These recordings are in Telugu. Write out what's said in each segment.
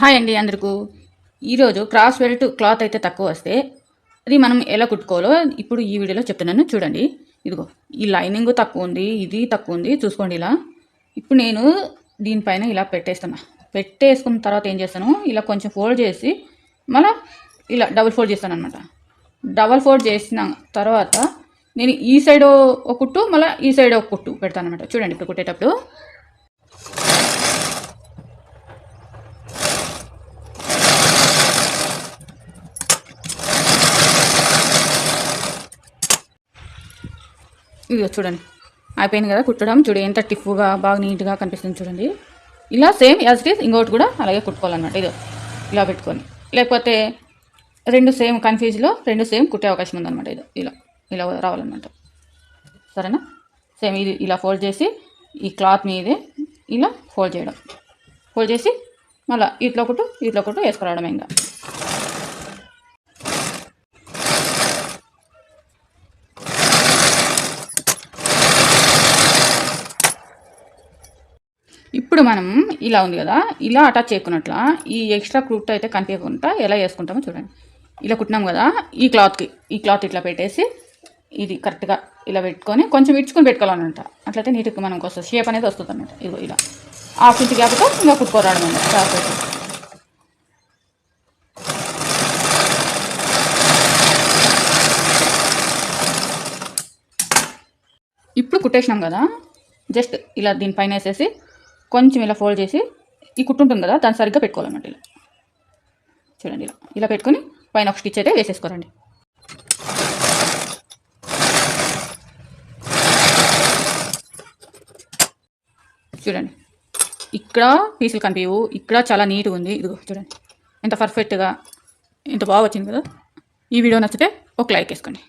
హాయ్ అండి అందరికీ. ఈరోజు క్రాస్ వెల్ట్ క్లాత్ అయితే తక్కువ వస్తే అది మనం ఎలా కుట్టుకోవాలో ఇప్పుడు ఈ వీడియోలో చెప్తున్నాను. చూడండి. ఇదిగో ఈ లైనింగ్ తక్కువ ఉంది ఇది తక్కువ ఉంది. చూసుకోండి ఇలా. ఇప్పుడు నేను దీనిపైన ఇలా పెట్టేస్తున్నా. పెట్టేసుకున్న తర్వాత ఏం చేస్తాను? ఇలా కొంచెం ఫోల్డ్ చేసి మళ్ళీ ఇలా డబుల్ ఫోల్డ్ చేస్తాను అనమాట డబల్ ఫోల్డ్ చేసిన తర్వాత నేను ఈ సైడ్ ఒక కుట్టు మళ్ళీ ఈ సైడ్ ఒక కుట్టు పెడతాను అనమాట చూడండి ఇప్పుడు కుట్టేటప్పుడు. ఇదిగో చూడండి. అయిపోయింది కదా కుట్టడం. చూడు ఎంత టిఫ్గా బాగా నీట్గా కనిపిస్తుంది చూడండి. ఇలా సేమ్ యాజ్ ఇట్ ఈస్ ఇంకోటి కూడా అలాగే కుట్టుకోవాలన్నమాట. ఇదో ఇలా పెట్టుకొని లేకపోతే రెండు సేమ్ కన్ఫ్యూజ్లో రెండు సేమ్ కుట్టే అవకాశం ఉందన్నమాట ఇది. ఇలా ఇలా రావాలన్నమాట. సరేనా? సేమ్ ఇది ఇలా ఫోల్డ్ చేసి ఈ క్లాత్ మీదే ఇలా ఫోల్డ్ చేయడం. ఫోల్డ్ చేసి మళ్ళీ ఇట్లా ఒకటి ఇట్లా ఒకటి వేసుకురావడం ఇంకా. ఇప్పుడు మనం ఇలా ఉంది కదా ఇలా అటాచ్ చేయకున్నట్ల ఈ ఎక్స్ట్రా క్రూట్ అయితే కనిపించకుండా ఎలా వేసుకుంటామో చూడండి. ఇలా కుట్టినాం కదా ఈ క్లాత్కి ఈ క్లాత్ ఇట్లా పెట్టేసి ఇది కరెక్ట్గా ఇలా పెట్టుకొని కొంచెం ఇడ్చుకొని పెట్టుకోవాలన్నమాట. అట్లయితే నీటికి మనకు వస్తుంది షేప్ అనేది వస్తుంది అన్నమాట ఇదిగో ఇలా. హాఫ్ ఇంచ్ గ్యాప్తో ఇంకా కుట్టుకోరాడు మనం. క్లాత్ ఇప్పుడు కుట్టేసినాం కదా జస్ట్ ఇలా దీనిపైన వేసేసి కొంచెం ఇలా ఫోల్డ్ చేసి ఈ కుట్టు ఉంటుంది కదా దాన్ని సరిగ్గా పెట్టుకోవాలన్నమాట ఇలా. చూడండి ఇలా. ఇలా పెట్టుకొని పైన ఒక స్టిచ్ అయితే వేసేసుకోరండి. చూడండి. ఇక్కడ పీసులు కనిపించవు ఇక్కడ చాలా నీట్గా ఉంది. ఇదిగో చూడండి. ఎంత పర్ఫెక్ట్గా ఎంత బాగా వచ్చింది కదా. ఈ వీడియో నచ్చితే ఒక లైక్ వేసుకోండి.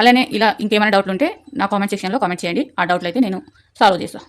అలానే ఇలా ఇంకేమైనా డౌట్లు ఉంటే నా కామెంట్ సెక్షన్లో కామెంట్ చేయండి. ఆ డౌట్లు అయితే నేను సాల్వ్ చేస్తాను